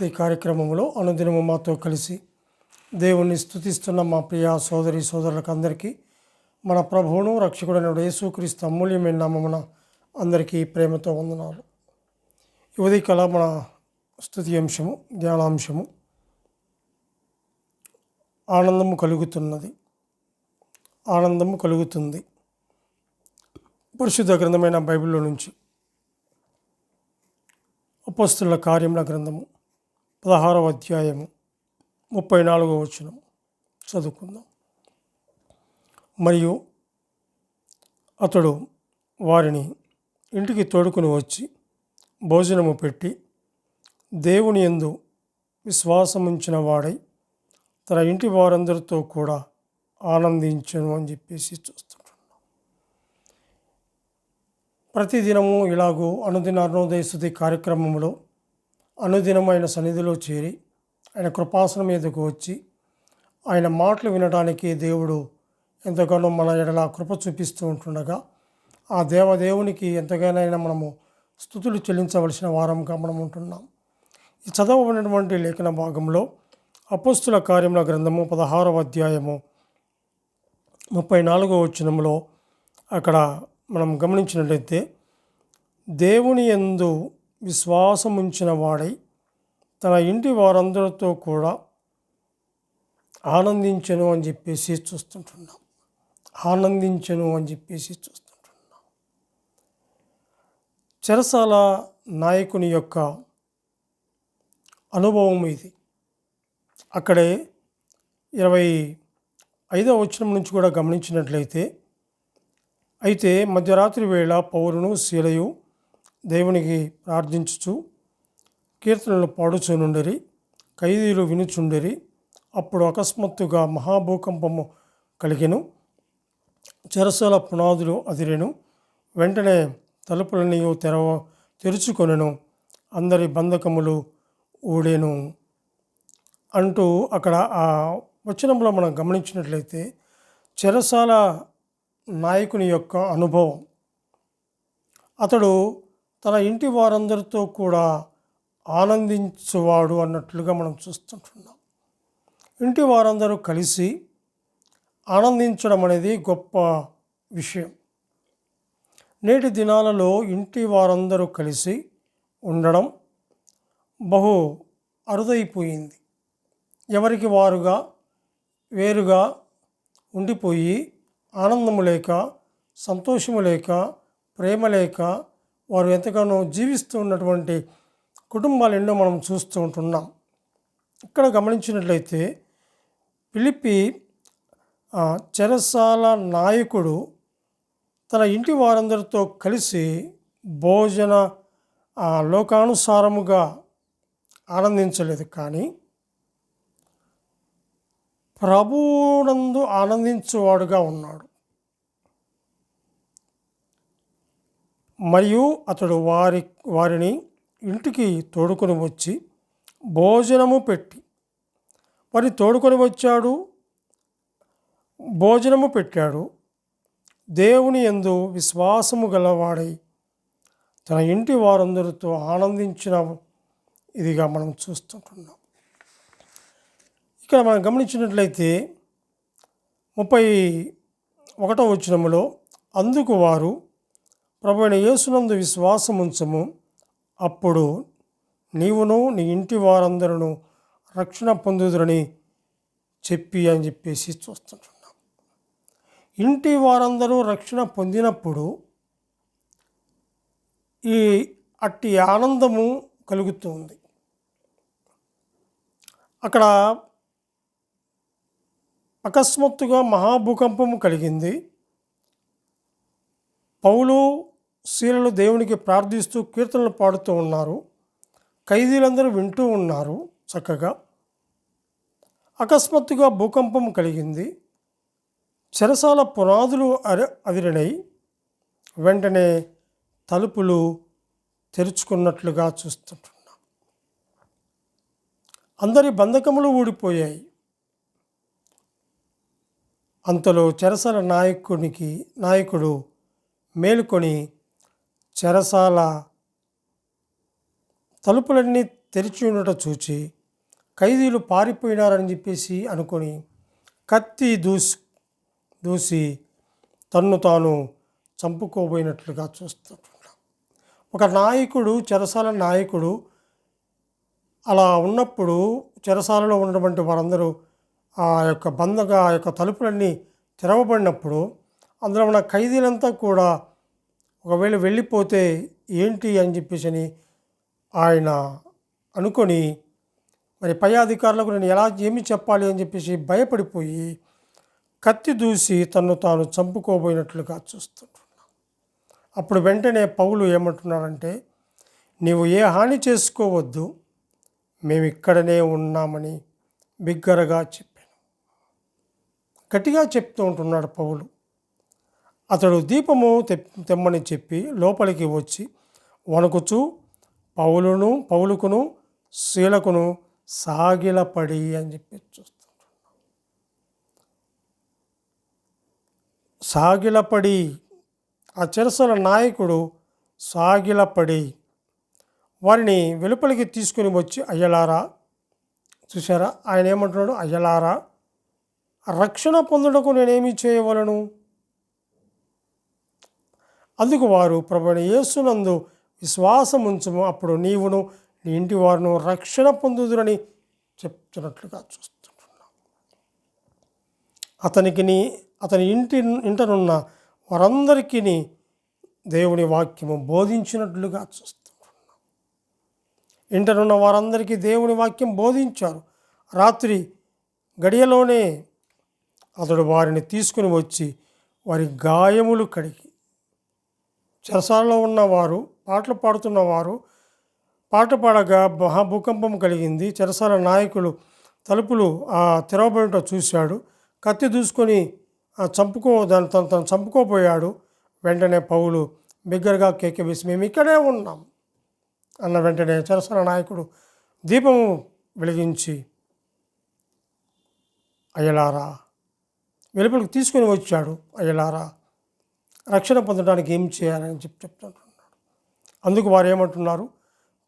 స్థుతి కార్యక్రమంలో అనుదినము మాతో కలిసి దేవుణ్ణి స్థుతిస్తున్న మా ప్రియ సోదరి సోదరులకు అందరికీ మన ప్రభువును రక్షకుడైన యేసుక్రీస్తు అమూల్యమైన నామమున అందరికీ ప్రేమతో వందనాలు. యువతి కళ మన స్థుతి అంశము ధ్యానాంశము ఆనందము కలుగుతున్నది. ఆనందము కలుగుతుంది. పరిశుద్ధ గ్రంథమైన బైబిల్లో నుంచి అపస్తుల కార్యముల గ్రంథము పదహారవ అధ్యాయము ముప్పై నాలుగవ వచనం చదువుకుందాం. మరియు అతడు వారిని ఇంటికి తోడుకుని వచ్చి భోజనము పెట్టి దేవుని యందు విశ్వాసముంచిన వాడై తన ఇంటి వారందరితో కూడా ఆనందించను అని చెప్పేసి చూస్తుంటున్నాం ప్రతిదినము ఇలాగూ అనుదిన అరుణోదయ శుద్ధి కార్యక్రమంలో అనుదినమైన సన్నిధిలో చేరి ఆయన కృపాసనం మీదకు వచ్చి ఆయన మాటలు వినడానికి దేవుడు ఎంతగానో మన ఎడలా కృప చూపిస్తూ ఉంటుండగా ఆ దేవదేవునికి ఎంతగానైనా మనము స్థుతులు చెల్లించవలసిన వారంగా మనం ఉంటున్నాం. ఈ చదవబడినటువంటి లేఖన భాగంలో అపుస్తుల కార్యముల గ్రంథము పదహారవ అధ్యాయము ముప్పై నాలుగో వచనంలో అక్కడ మనం గమనించినట్లయితే దేవుని యందు విశ్వాసం ఉంచిన వాడై తన ఇంటి వారందరితో కూడా ఆనందించను అని చెప్పేసి చూస్తుంటున్నాం. ఆనందించను అని చెప్పేసి చూస్తుంటున్నాం. చెరసాల నాయకుని యొక్క అనుభవం ఇది. అక్కడే ఇరవై ఐదవ వచనం నుంచి కూడా గమనించినట్లయితే అయితే మధ్యరాత్రి వేళ పౌరును శీలయు దేవునికి ప్రార్థించుచు కీర్తనలు పాడుచునుండరి ఖైదీలు వినుచుండరి అప్పుడు అకస్మాత్తుగా మహాభూకంపము కలిగెను. చెరసల పునాదులు అదిరెను. వెంటనే తలుపులన్నీ తెరవ తెరుచుకొనెను. అందరి బంధకములు ఊడేను. అంటూ అక్కడ ఆ వచనంలో మనం గమనించినట్లయితే చెరసాల నాయకుని యొక్క అనుభవం. అతడు తన ఇంటి వారందరితో కూడా ఆనందించువాడు అన్నట్లుగా మనం చూస్తుంటున్నాం. ఇంటి వారందరూ కలిసి ఆనందించడం అనేది గొప్ప విషయం. నేటి దినాలలో ఇంటి వారందరూ కలిసి ఉండడం బహు అరుదైపోయింది. ఎవరికి వారుగా వేరుగా ఉండిపోయి ఆనందము లేక సంతోషము లేక ప్రేమ లేక వారు ఎంతగానో జీవిస్తూ ఉన్నటువంటి కుటుంబాలు ఎన్నో మనం చూస్తూ ఉంటున్నాం. ఇక్కడ గమనించినట్లయితే పిలిపి చెరసాల నాయకుడు తన ఇంటి వారందరితో కలిసి భోజన లోకానుసారముగా ఆనందించలేదు కానీ ప్రభువునందు ఆనందించేవాడుగా ఉన్నాడు. మరియు అతడు వారి వారిని ఇంటికి తోడుకొని వచ్చి భోజనము పెట్టి. వారిని తోడుకొని వచ్చాడు? భోజనము పెట్టాడు. దేవుని ఎందు విశ్వాసము గలవాడై తన ఇంటి వారందరితో ఆనందించిన ఇదిగా మనం చూస్తుంటున్నాం. ఇక్కడ మనం గమనించినట్లయితే ముప్పై ఒకటో వచనములో అందుకు వారు ప్రభు అయిన యేసునందు విశ్వాసముంచము. అప్పుడు నీవును నీ ఇంటి వారందరూ రక్షణ పొందుదురని చెప్పి అని చెప్పేసి చూస్తుంటున్నాం. ఇంటి వారందరూ రక్షణ పొందినప్పుడు ఈ అట్టి ఆనందము కలుగుతుంది. అక్కడ అకస్మాత్తుగా మహాభూకంపము కలిగింది. పౌలు శీలలు దేవునికి ప్రార్థిస్తూ కీర్తనలు పాడుతూ ఉన్నారు. ఖైదీలందరూ వింటూ ఉన్నారు చక్కగా. అకస్మాత్తుగా భూకంపం కలిగింది. చెరసాల పునాదులు అరి అదిరినై వెంటనే తలుపులు తెరుచుకున్నట్లుగా చూస్తుంటున్నాం. అందరి బంధకములు ఊడిపోయాయి. అంతలో చెరసల నాయకునికి నాయకుడు మేలుకొని చెరసాల తలుపులన్నీ తెరిచి ఉండటం చూచి ఖైదీలు పారిపోయినారని చెప్పేసి అనుకొని కత్తి దూసి దూసి తన్ను తాను చంపుకోబోయినట్లుగా చూస్తుంటున్నాం ఒక నాయకుడు చెరసాల నాయకుడు అలా ఉన్నప్పుడు చెరసాలలో ఉన్నటువంటి వారందరూ ఆ యొక్క బందగా ఆ యొక్క తలుపులన్నీ తెరవబడినప్పుడు అందులో ఉన్న ఖైదీలంతా కూడా ఒకవేళ వెళ్ళిపోతే ఏంటి అని చెప్పేసి అని ఆయన అనుకొని మరి పై అధికారులకు నేను ఎలా ఏమి చెప్పాలి అని చెప్పేసి భయపడిపోయి కత్తి దూసి తను తాను చంపుకోబోయినట్లుగా చూస్తుంటున్నాం అప్పుడు వెంటనే పౌలు ఏమంటున్నాడంటే నీవు ఏ హాని చేసుకోవద్దు మేము ఇక్కడనే ఉన్నామని బిగ్గరగా చెప్పాను. గట్టిగా చెప్తూ ఉంటున్నాడు పౌలు. అతడు దీపము తె- తెమ్మని చెప్పి లోపలికి వచ్చి వణుకుచూ పౌలును పౌలుకును శీలకును సాగిలపడి అని చెప్పి చూస్తుంటున్నాడు సాగిలపడి ఆ చెరసల నాయకుడు సాగిలపడి వారిని వెలుపలికి తీసుకుని వచ్చి అయ్యలారా చూసారా ఆయన ఏమంటున్నాడు? అయ్యలారా రక్షణ పొందుటకు నేనేమి చేయవలను? అందుకు వారు ప్రభుని యేసునందు విశ్వాసముంచుము. అప్పుడు నీవును నీ ఇంటి వారును రక్షణ పొందుదురని చెప్తున్నట్లుగా చూస్తుంటున్నాం. అతనికి నీ అతని ఇంటి ఇంటనున్న వారందరికీ దేవుని వాక్యము బోధించినట్లుగా చూస్తున్నాం ఇంటనున్న వారందరికీ దేవుని వాక్యం బోధించారు. రాత్రి గడియలోనే అతడు వారిని తీసుకుని వచ్చి వారి గాయములు కడిగి చెరసాలలో ఉన్నవారు పాటలు పాడుతున్నవారు పాట పాడగా మహాభూకంపం కలిగింది. చెరసాల నాయకులు తలుపులు ఆ తెరవబడిట చూశాడు. కత్తి దూసుకొని చంపుకో దాని తను తను చంపుకోపోయాడు. వెంటనే పౌలు బిగ్గరగా కేక వేసి మేము ఇక్కడే ఉన్నాం అన్న వెంటనే చెరసాల నాయకుడు దీపము వెలిగించి అయ్యలారా వెలుపలికి తీసుకొని వచ్చాడు అయ్యలారా రక్షణ పొందడానికి ఏం చేయాలని చెప్పి చెప్తుంటున్నాడు అందుకు వారు ఏమంటున్నారు?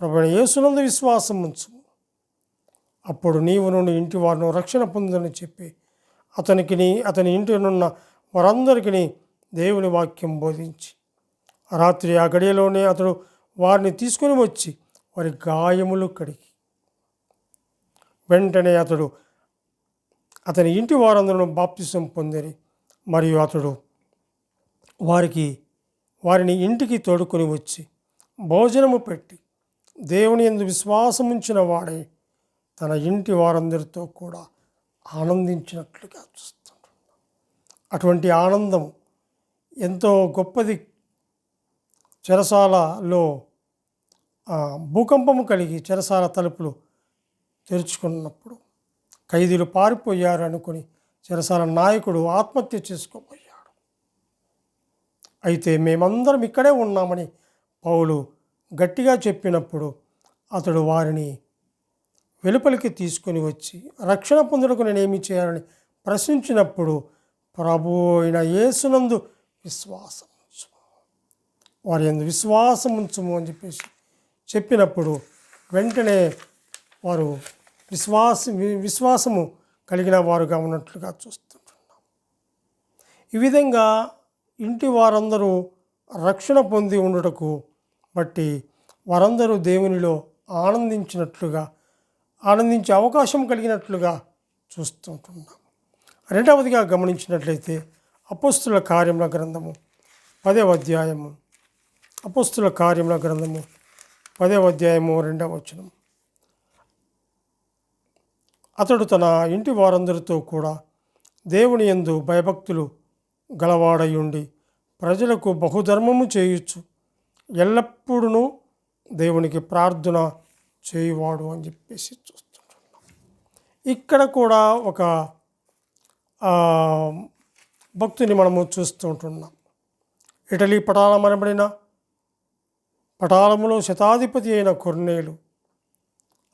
ప్రభు యేసునందు విశ్వాసం ఉంచు. అప్పుడు నీవు నుండి ఇంటి వారిను రక్షణ పొందని చెప్పి అతనికి అతని ఇంటినున్న వారందరికీ దేవుని వాక్యం బోధించి రాత్రి ఆ గడియలోనే అతడు వారిని తీసుకొని వచ్చి వారి గాయములు కడిగి వెంటనే అతడు అతని ఇంటి వారందరూ బాప్తిసం పొందిరి. మరియు అతడు వారికి వారిని ఇంటికి తోడుకొని వచ్చి భోజనము పెట్టి దేవుని ఎందు విశ్వాసముంచిన వాడే తన ఇంటి వారందరితో కూడా ఆనందించినట్లుగా చూస్తున్నాడు అటువంటి ఆనందం ఎంతో గొప్పది. చెరసాలలో భూకంపము కలిగి చెరసాల తలుపులు తెరుచుకున్నప్పుడు ఖైదీలు పారిపోయారు అనుకుని చెరసాల నాయకుడు ఆత్మహత్య చేసుకోబోయాడు అయితే మేమందరం ఇక్కడే ఉన్నామని పౌలు గట్టిగా చెప్పినప్పుడు అతడు వారిని వెలుపలికి తీసుకొని వచ్చి రక్షణ పొందుటకు నేనేమి చేయాలని ప్రశ్నించినప్పుడు ప్రభు అయిన యేసునందు విశ్వాసం వారి ఎందు విశ్వాసం ఉంచుము అని చెప్పేసి చెప్పినప్పుడు వెంటనే వారు విశ్వాస విశ్వాసము కలిగిన వారుగా ఉన్నట్లుగా చూస్తుంటున్నాం. ఈ విధంగా ఇంటి వారందరూ రక్షణ పొంది ఉండుటకు బట్టి వారందరూ దేవునిలో ఆనందించినట్లుగా ఆనందించే అవకాశం కలిగినట్లుగా చూస్తుంటున్నాం. రెండవదిగా గమనించినట్లయితే అపోస్తుల కార్యముల గ్రంథము పదవ అధ్యాయము. అపోస్తుల కార్యముల గ్రంథము పదవ అధ్యాయము రెండవ వచనం. అతడు తన ఇంటి వారందరితో కూడా దేవుని యందు భయభక్తులు గలవాడయుండి ప్రజలకు బహుధర్మము చేయొచ్చు ఎల్లప్పుడూ దేవునికి ప్రార్థన చేయువాడు అని చెప్పేసి చూస్తుంటున్నాం. ఇక్కడ కూడా ఒక భక్తుని మనము చూస్తూ ఉంటున్నాం. ఇటలీ పటాలమనబడిన పటాలములో శతాధిపతి అయిన కొర్నేలు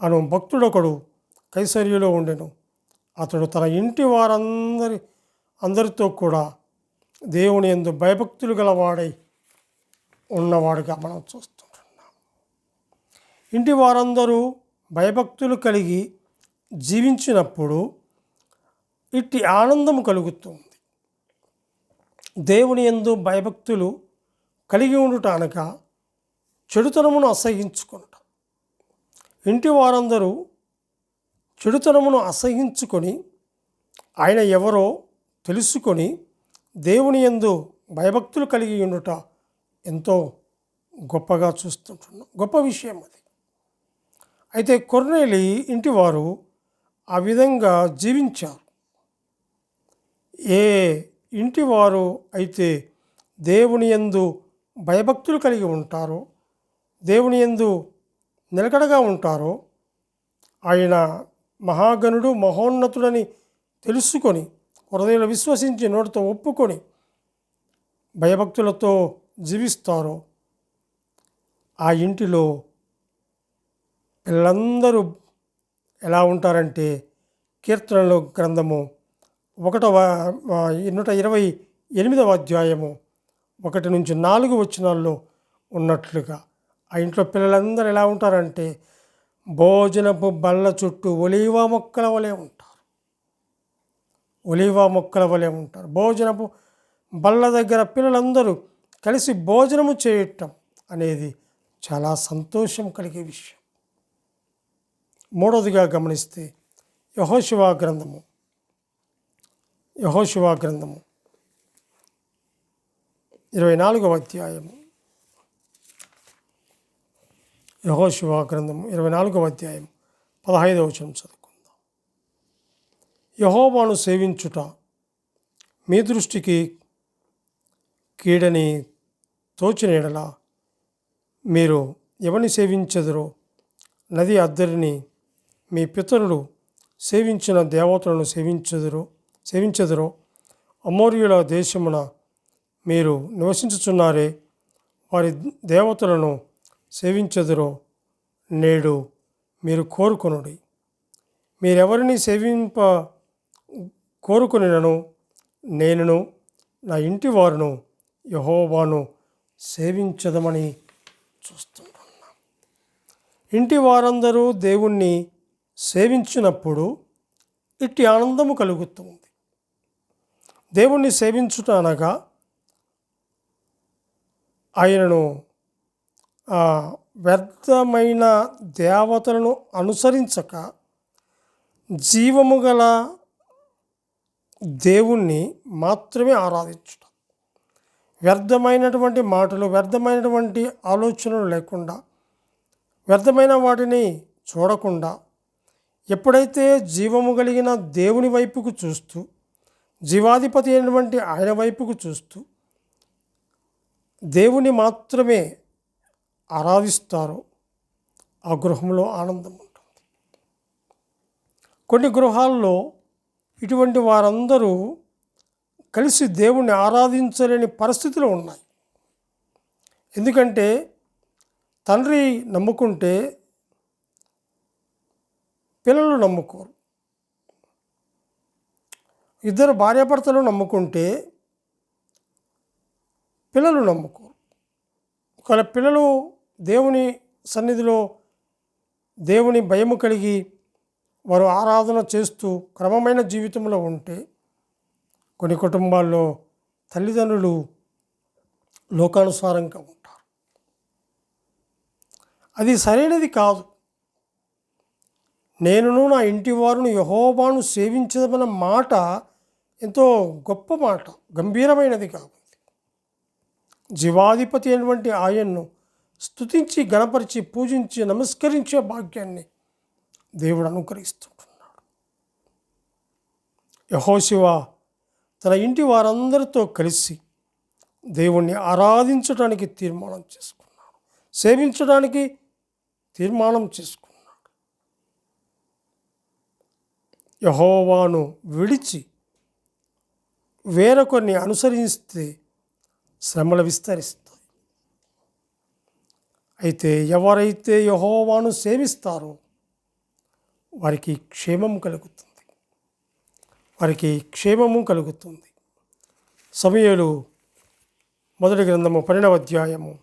అను భక్తుడొకడు కైసర్యలో ఉండెను. అతడు తన ఇంటి వారందరి అందరితో కూడా దేవుని ఎందు భయభక్తులు గలవాడై ఉన్నవాడుగా మనం చూస్తుంటున్నాం. ఇంటి వారందరూ భయభక్తులు కలిగి జీవించినప్పుడు ఇట్టి ఆనందం కలుగుతుంది. దేవుని ఎందు భయభక్తులు కలిగి ఉండుటానక చెడుతనమును అసహించుకుంట. ఇంటి వారందరూ చెడుతనమును అసహించుకొని ఆయన ఎవరో తెలుసుకొని దేవుని యందు భయభక్తులు కలిగి ఉండుట ఎంతో గొప్పగా చూస్తుంటున్నాం. గొప్ప విషయం అది. అయితే కొర్నేలి ఇంటి వారు ఆ విధంగా జీవించారు. ఏ ఇంటి వారు అయితే దేవుని యందు భయభక్తులు కలిగి ఉంటారో దేవుని ఎందు నిలకడగా ఉంటారో ఆయన మహాగణుడు మహోన్నతుడని తెలుసుకొని హృదయంలో విశ్వసించి నోటితో ఒప్పుకొని భయభక్తులతో జీవిస్తారో. ఆ ఇంటిలో పిల్లలందరూ ఎలా ఉంటారంటే కీర్తనలో గ్రంథము ఒకటవ నూట ఇరవై ఎనిమిదవ అధ్యాయము ఒకటి నుంచి నాలుగు వచనాల్లో ఉన్నట్లుగా. ఆ ఇంట్లో పిల్లలందరూ ఎలా ఉంటారంటే భోజనపు బల్ల చుట్టూ ఒలీవా మొక్కల వలె ఉంటారు ఒలివా మొక్కల వలె ఉంటారు. భోజనపు బల్ల దగ్గర పిల్లలందరూ కలిసి భోజనము చేయటం అనేది చాలా సంతోషం కలిగే విషయం. మూడవదిగా గమనిస్తే యహోశివా గ్రంథము. యహోశివా గ్రంథము. ఇరవై నాలుగవ అధ్యాయము. యహోశివా గ్రంథము ఇరవై నాలుగవ అధ్యాయం పదహైదవ వచనం యహోవాను సేవించుట మీ దృష్టికి కీడని తోచిన మీరు ఎవరిని సేవించెదరో నది అద్దరిని మీ పితరులు సేవించిన దేవతలను సేవించెదరో సేవించెదరో అమోర్యుల దేశమున మీరు నివసించుచున్నారే వారి దేవతలను సేవించెదరో నేడు మీరు కోరుకొనుడి. మీరెవరిని సేవింప కోరుకునినను నేనును నా ఇంటి వారును యహోవాను సేవించదమని చూస్తున్నాను ఇంటి వారందరూ దేవుణ్ణి సేవించినప్పుడు ఇట్టి ఆనందము కలుగుతుంది దేవుణ్ణి సేవించుట అనగా ఆయనను ఆ, వ్యర్థమైన దేవతలను అనుసరించక జీవము గల దేవుణ్ణి మాత్రమే ఆరాధించుట. వ్యర్థమైనటువంటి మాటలు వ్యర్థమైనటువంటి ఆలోచనలు లేకుండా వ్యర్థమైన వాటిని చూడకుండా ఎప్పుడైతే జీవము కలిగిన దేవుని వైపుకు చూస్తూ జీవాధిపతి అయినటువంటి ఆయన వైపుకు చూస్తూ దేవుని మాత్రమే ఆరాధిస్తారో ఆ గృహంలో ఆనందం ఉంటుంది. కొన్ని గృహాల్లో ఇటువంటి వారందరూ కలిసి దేవుణ్ణి ఆరాధించలేని పరిస్థితులు ఉన్నాయి. ఎందుకంటే తండ్రి నమ్ముకుంటే పిల్లలు నమ్ముకోరు. ఇద్దరు భార్యాభర్తలు నమ్ముకుంటే పిల్లలు నమ్ముకోరు. ఒకవేళ పిల్లలు దేవుని సన్నిధిలో దేవుని భయము కలిగి వారు ఆరాధన చేస్తూ క్రమమైన జీవితంలో ఉంటే కొన్ని కుటుంబాల్లో తల్లిదండ్రులు లోకానుసారంగా ఉంటారు. అది సరైనది కాదు. నేనును నా ఇంటి వారును యహోబాను సేవించదమన్న మాట ఎంతో గొప్ప మాట గంభీరమైనది కాబట్టి జీవాధిపతి అయినటువంటి ఆయన్ను స్తుతించి గణపరిచి పూజించి నమస్కరించే భాగ్యాన్ని దేవుడు అనుగ్రహిస్తుంటున్నాడు. యహోశివ తన ఇంటి వారందరితో కలిసి దేవుణ్ణి ఆరాధించడానికి తీర్మానం చేసుకున్నాడు. సేవించడానికి తీర్మానం చేసుకున్నాడు. యహోవాను విడిచి వేరొకరిని అనుసరిస్తే శ్రమలు విస్తరిస్తాయి. అయితే ఎవరైతే యహోవాను సేవిస్తారో వారికి క్షేమం కలుగుతుంది. వారికి క్షేమము కలుగుతుంది. సమయలు మొదటి గ్రంథము పన్నెండవ అధ్యాయము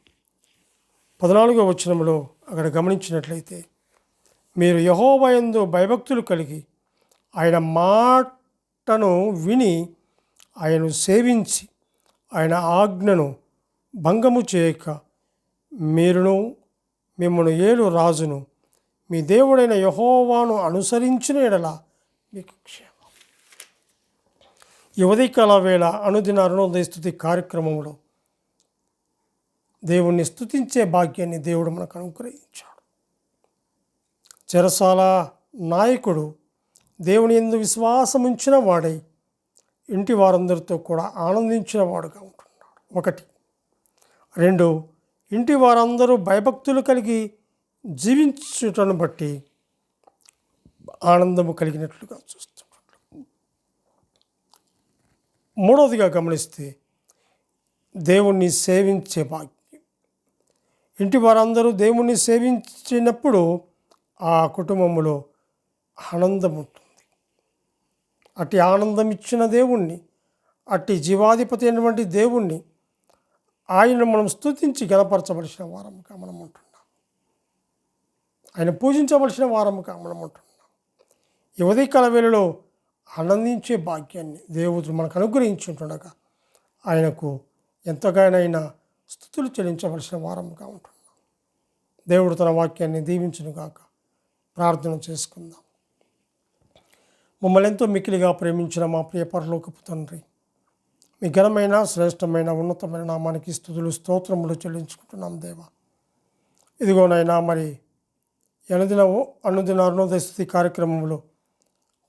పద్నాలుగో వచనంలో అక్కడ గమనించినట్లయితే మీరు యహోవయందు భయభక్తులు కలిగి ఆయన మాటను విని ఆయనను సేవించి ఆయన ఆజ్ఞను భంగము చేయక మీరును మిమ్మల్ని ఏలు రాజును మీ దేవుడైన యహోవాను అనుసరించిన ఎడల మీకు క్షేమం. ఈ వేళ అనుదిన అరుణోదయ స్థుతి కార్యక్రమంలో దేవుణ్ణి స్థుతించే భాగ్యాన్ని దేవుడు మనకు అనుగ్రహించాడు. చెరసాల నాయకుడు దేవుని ఎందు విశ్వాసం ఉంచిన వాడై ఇంటి వారందరితో కూడా ఆనందించిన వాడుగా ఉంటున్నాడు. ఒకటి. రెండు. ఇంటి వారందరూ భయభక్తులు కలిగి జీవించుటను బట్టి ఆనందము కలిగినట్లుగా చూస్తున్నట్లు. మూడవదిగా గమనిస్తే దేవుణ్ణి సేవించే భాగ్యం. ఇంటి వారందరూ దేవుణ్ణి సేవించినప్పుడు ఆ కుటుంబంలో ఆనందం ఉంటుంది అట్టి ఆనందం ఇచ్చిన దేవుణ్ణి అట్టి జీవాధిపతి అయినటువంటి దేవుణ్ణి ఆయన మనం స్తుతించి గలపరచవలసిన వారం మనం ఉంటున్నాం ఆయన పూజించవలసిన వారముగా మనం ఉంటున్నాం ఈ ఉదయకాల వేళలో ఆనందించే భాగ్యాన్ని దేవుడు మనకు అనుగ్రహించి ఉంటుండగా ఆయనకు ఎంతగానైనా స్థుతులు చెల్లించవలసిన వారముగా ఉంటున్నాం దేవుడు తన వాక్యాన్ని దీవించునుగాక ప్రార్థన చేసుకుందాం. మమ్మల్ని ఎంతో మిక్కిలిగా ప్రేమించిన మా ప్రియ పరలోకపు తండ్రి మీ ఘనమైన శ్రేష్టమైన ఉన్నతమైన నామానికి స్థుతులు స్తోత్రములు చెల్లించుకుంటున్నాం దేవా. ఇదిగోనైనా మరి ఎనదినవు అనుదిన అరుణోదయ స్థితి కార్యక్రమంలో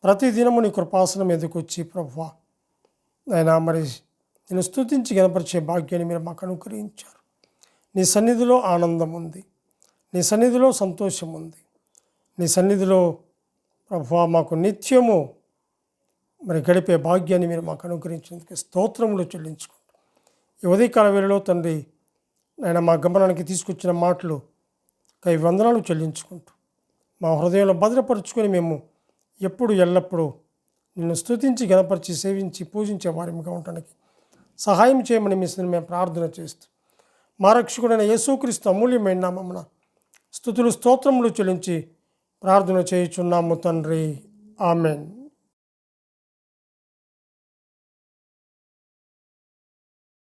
ప్రతిదినము నీ కృపాసనం ఎదుకొచ్చి ప్రభువా. అయినా మరి నేను స్తుతించి గనపరిచే భాగ్యాన్ని మీరు మాకు అనుగ్రహించారు. నీ సన్నిధిలో ఆనందం ఉంది. నీ సన్నిధిలో సంతోషం ఉంది. నీ సన్నిధిలో ప్రభువా మాకు నిత్యము మరి గడిపే భాగ్యాన్ని మీరు మాకు అనుగ్రహించినందుకు స్తోత్రములు చెల్లించుకుంటాం ఈ ఉదయకాల వేళలో తండ్రి ఆయన మా గమనానికి తీసుకొచ్చిన మాటలు కై వందనాలు చెల్లించుకుంటూ మా హృదయంలో భద్రపరుచుకొని మేము ఎప్పుడు ఎల్లప్పుడూ నిన్ను స్తుతించి గణపరిచి సేవించి పూజించే వారిగా ఉండడానికి సహాయం చేయమని మీ మేము ప్రార్థన చేస్తూ మా రక్షకుడైన యేసుక్రీస్తు అమూల్యమైన నామమున స్థుతులు స్తోత్రములు చెల్లించి ప్రార్థన చేయుచున్నాము తండ్రి. ఆమెన్.